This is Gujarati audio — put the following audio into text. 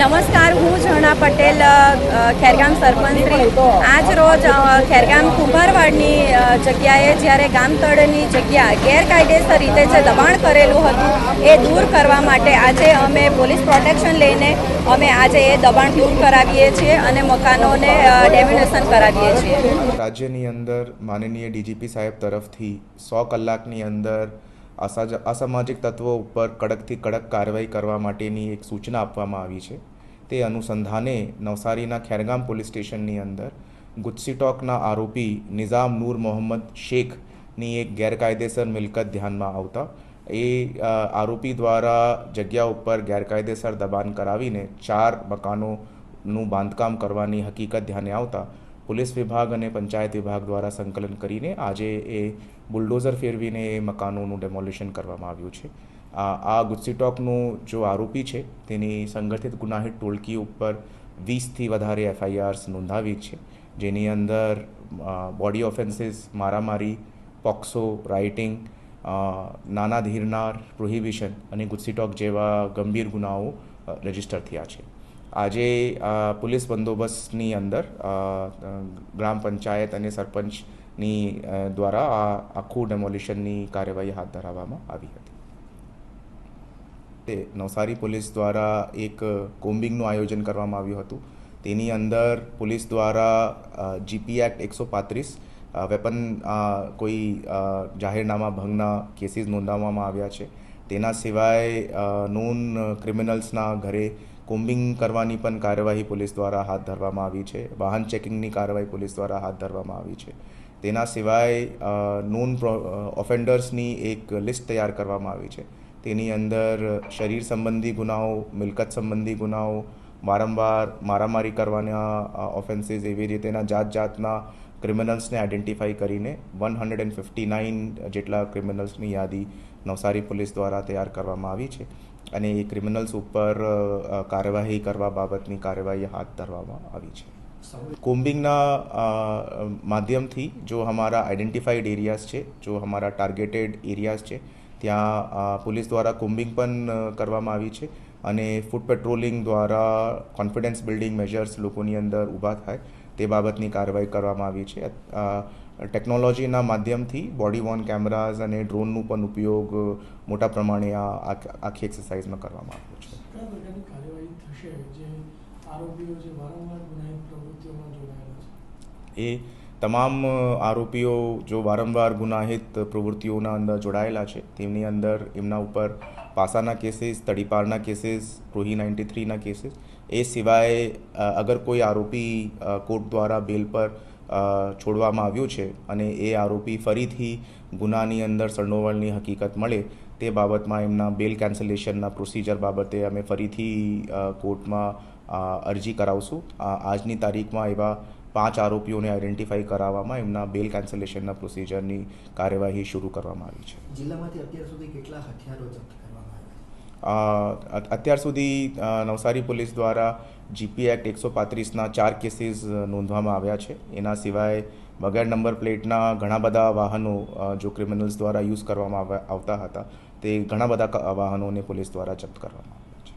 નમસ્કાર, હું ઝરણા પટેલ ખેરગામ સરપંચશ્રી. આજ રોજ ખેરગામ કુંભારવાડની જગ્યાએ જ્યારે ગામતળની જગ્યા ગેરકાયદેસર રીતે જે દબાણ કરેલું હતું, એ દૂર કરવા માટે આજે અમે પોલીસ પ્રોટેક્શન લઈને અમે આજે એ દબાણ દૂર કરાવીએ છીએ અને મકાનોને ડેમિનેશન કરાવીએ છીએ. રાજ્યની અંદર માનનીય ડીજીપી સાહેબ તરફથી સો કલાકની અંદર અસામાજિક તત્વો ઉપર કડકથી કડક કાર્યવાહી કરવા માટેની એક સૂચના આપવામાં આવી છે. તે અનુસંધાને નવસારીના ખેરગામ પોલીસ સ્ટેશનની અંદર ગુજસીટોકના આરોપી નિઝામ નૂર મોહમ્મદ શેખની એક ગેરકાયદેસર મિલકત ધ્યાનમાં આવતા એ આરોપી દ્વારા જગ્યા ઉપર ગેરકાયદેસર દબાણ કરાવીને ચાર મકાનોનું બાંધકામ કરવાની હકીકત ધ્યાને આવતા પોલીસ વિભાગ અને પંચાયત વિભાગ દ્વારા સંકલન કરીને આજે એ બુલડોઝર ફેરવીને એ મકાનોનું ડેમોલિશન કરવામાં આવ્યું છે. આ આ ગુજસીટોકનું જો આરોપી છે, તેની સંગઠિત ગુનાહિત ટોળકી ઉપર વીસથી વધારે એફઆઈઆર્સ નોંધાવી છે, જેની અંદર બોડી ઓફેન્સીસ મારામારી, પોક્સો રાઇટિંગ નાના ધીરનાર પ્રોહિબિશન અને ગુસ્સીટોક જેવા ગંભીર ગુનાઓ રજિસ્ટર થયા છે. આજે પોલીસ બંદોબસ્તની અંદર ગ્રામ પંચાયત અને સરપંચની દ્વારા આ આખું ડેમોલિશનની કાર્યવાહી હાથ ધરવામાં આવી હતી. તે નવસારી પોલીસ દ્વારા એક કોમ્બિંગનું આયોજન કરવામાં આવ્યું હતું. તેની અંદર પોલીસ દ્વારા જીપી એક્ટ એકસો પાંત્રીસ વેપન કોઈ જાહેરનામા ભંગના કેસીસ નોંધાવવામાં આવ્યા છે. તેના સિવાય નોન ક્રિમિનલ્સના ઘરે કોમ્બિંગ કરવાની પણ કાર્યવાહી પોલીસ દ્વારા હાથ ધરવામાં આવી છે. વાહન ચેકિંગની કાર્યવાહી પોલીસ દ્વારા હાથ ધરવામાં આવી છે. તેના સિવાય નોન ઓફેન્ડર્સની એક લિસ્ટ તૈયાર કરવામાં આવી છે. તેની અંદર શરીર સંબંધી ગુનાઓ, મિલકત સંબંધી ગુનાઓ, વારંવાર મારામારી કરવાના ઓફેન્સીસ એવી રીતેના જાત જાતના ક્રિમિનલ્સને આઈડેન્ટિફાઈ કરીને one hundred and fifty nine જેટલા ક્રિમિનલ્સની યાદી નવસારી પોલીસ દ્વારા તૈયાર કરવામાં આવી છે. અને એ ક્રિમિનલ્સ ઉપર કાર્યવાહી કરવા બાબતની કાર્યવાહી હાથ ધરવામાં આવી છે. કોમ્બિંગના માધ્યમથી જો અમારા આઈડેન્ટિફાઈડ એરિયાઝ છે, જો અમારા ટાર્ગેટેડ એરિયાઝ છે ત્યાં પોલીસ દ્વારા કુંબિંગ પણ કરવામાં આવી છે અને ફૂડ પેટ્રોલિંગ દ્વારા કોન્ફિડન્સ બિલ્ડિંગ મેજર્સ લોકોની અંદર ઊભા થાય તે બાબતની કાર્યવાહી કરવામાં આવી છે. ટેકનોલોજીના માધ્યમથી બોડી વોર્ન કેમેરાઝ અને ડ્રોનનું પણ ઉપયોગ મોટા પ્રમાણે આ આખી એક્સરસાઇઝમાં કરવામાં આવ્યો છે? એ તમામ આરોપીઓ જો વારંવાર ગુનાહિત પ્રવૃત્તિઓના અંદર જોડાયેલા છે, તેમની અંદર એમના ઉપર પાસાના કેસીસ, તડીપારના કેસીસ, રોહી નાઇન્ટી થ્રીના કેસીસ, એ સિવાય અગર કોઈ આરોપી કોર્ટ દ્વારા બેલ પર છોડવામાં આવ્યું છે અને એ આરોપી ફરીથી ગુનાની અંદર સંડોવણની હકીકત મળે તે બાબતમાં એમના બેલ કેન્સલેશનના પ્રોસિજર બાબતે અમે ફરીથી કોર્ટમાં અરજી કરાવશું. આજની તારીખમાં એવા પાંચ આરોપીઓને આઈડેન્ટિફાઈ કરાવવામાં એમના બેલ કેન્સલેશનના પ્રોસિજરની કાર્યવાહી શરૂ કરવામાં આવી છે. જિલ્લામાંથી અત્યાર સુધી કેટલા હથિયારો અત્યાર સુધી નવસારી પોલીસ દ્વારા જીપી એક્ટ એકસો પાંત્રીસના ચાર કેસીસ નોંધવામાં આવ્યા છે. એના સિવાય વગર નંબર પ્લેટના ઘણા બધા વાહનો જો ક્રિમિનલ્સ દ્વારા યુઝ કરવામાં આવતા હતા તે ઘણા બધા વાહનોને પોલીસ દ્વારા જપ્ત કરવામાં આવ્યા છે.